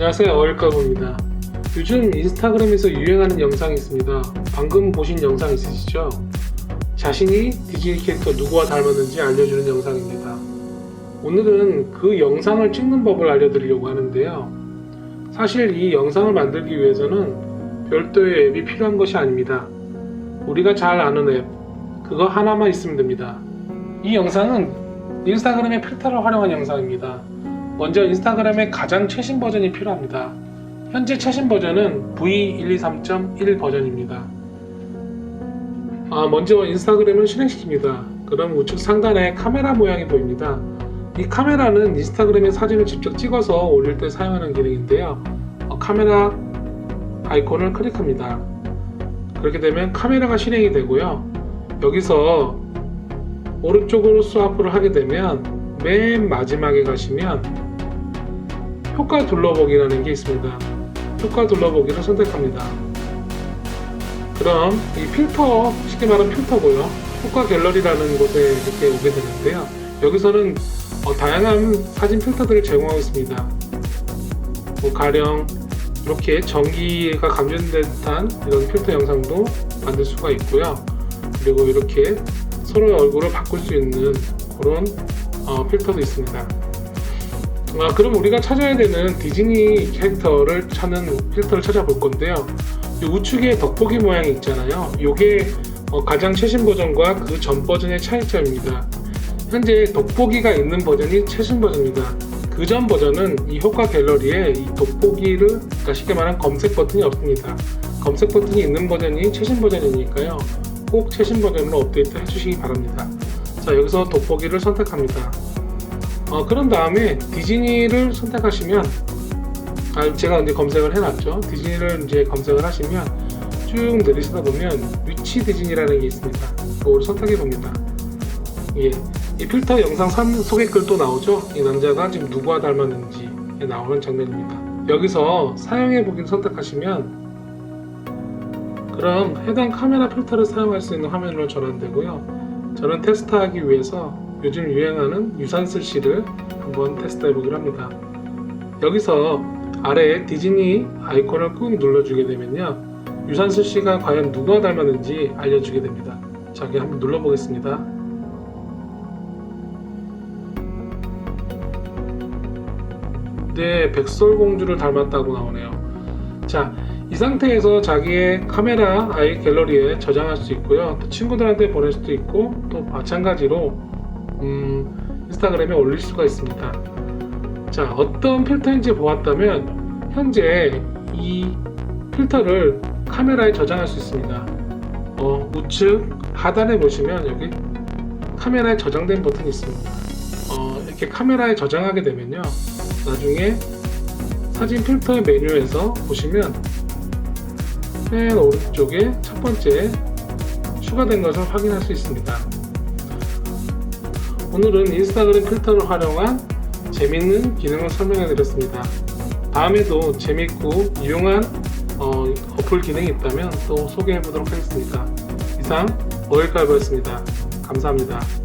안녕하세요. 어일까부입니다. 요즘 인스타그램에서 유행하는 영상이 있습니다. 방금 보신 영상 있으시죠? 자신이 디즈니 캐릭터 누구와 닮았는지 알려주는 영상입니다. 오늘은 그 영상을 찍는 법을 알려드리려고 하는데요. 사실 이 영상을 만들기 위해서는 별도의 앱이 필요한 것이 아닙니다. 우리가 잘 아는 앱 그거 하나만 있으면 됩니다. 이 영상은 인스타그램의 필터를 활용한 영상입니다 먼저 인스타그램의 가장 최신 버전이 필요합니다. 현재 최신 버전은 V123.1 버전입니다. 아, 먼저 인스타그램을 실행시킵니다. 그럼 우측 상단에 카메라 모양이 보입니다. 이 카메라는 인스타그램에 사진을 직접 찍어서 올릴 때 사용하는 기능인데요. 어, 카메라 아이콘을 클릭합니다. 그렇게 되면 카메라가 실행이 되고요. 여기서 오른쪽으로 스와프를 하게 되면 맨 마지막에 가시면 효과 둘러보기라는 게 있습니다. 효과 둘러보기를 선택합니다. 그럼 이 필터, 쉽게 말하면 필터고요. 효과 갤러리라는 곳에 이렇게 오게 되는데요. 여기서는 어, 다양한 사진 필터들을 제공하고 있습니다. 뭐 가령 이렇게 전기가 감지된 듯한 이런 필터 영상도 만들 수가 있고요. 그리고 이렇게 서로의 얼굴을 바꿀 수 있는 그런 어, 필터도 있습니다. 아, 그럼 우리가 찾아야 되는 디즈니 캐릭터를 찾는 필터를 찾아볼 건데요. 이 우측에 돋보기 모양이 있잖아요. 이게 어, 가장 최신 버전과 그 전 버전의 차이점입니다. 현재 돋보기가 있는 버전이 최신 버전입니다. 그 전 버전은 이 효과 갤러리에 이 돋보기를 그러니까 쉽게 말하면 검색 버튼이 없습니다. 검색 버튼이 있는 버전이 최신 버전이니까요. 꼭 최신 버전으로 업데이트 해주시기 바랍니다. 자 여기서 돋보기를 선택합니다. 어, 그런 다음에 디즈니를 선택하시면 아, 제가 이제 검색을 해놨죠. 디즈니를 이제 검색을 하시면 쭉 내리시다 보면 위치 디즈니라는 게 있습니다. 그걸 선택해 봅니다. 예, 이 필터 영상 선 소개 글도 나오죠. 이 남자가 지금 누구와 닮았는지 나오는 장면입니다. 여기서 사용해 보기를 선택하시면 그럼 해당 카메라 필터를 사용할 수 있는 화면으로 전환되고요. 저는 테스트하기 위해서 요즘 유행하는 유산슬 씨를 한번 테스트해 보기로 합니다. 여기서 아래에 디즈니 아이콘을 꾹 눌러주게 되면요. 유산슬 씨가 과연 누구와 닮았는지 알려주게 됩니다. 자, 여기 한번 눌러보겠습니다. 네, 백설공주를 닮았다고 나오네요. 자, 이 상태에서 자기의 카메라 아이 갤러리에 저장할 수 있고요. 또 친구들한테 보낼 수도 있고 또 마찬가지로 음, 인스타그램에 올릴 수가 있습니다. 자, 어떤 필터인지 보았다면 현재 이 필터를 카메라에 저장할 수 있습니다. 어, 우측 하단에 보시면 여기 카메라에 저장된 버튼이 있습니다. 어, 이렇게 카메라에 저장하게 되면요. 나중에 사진 필터 메뉴에서 보시면 맨 오른쪽에 첫 번째 추가된 것을 확인할 수 있습니다. 오늘은 인스타그램 필터를 활용한 재밌는 기능을 설명해 드렸습니다. 다음에도 재밌고 유용한 어, 어플 기능이 있다면 또 소개해 보도록 하겠습니다. 이상 오일갈보였습니다. 감사합니다.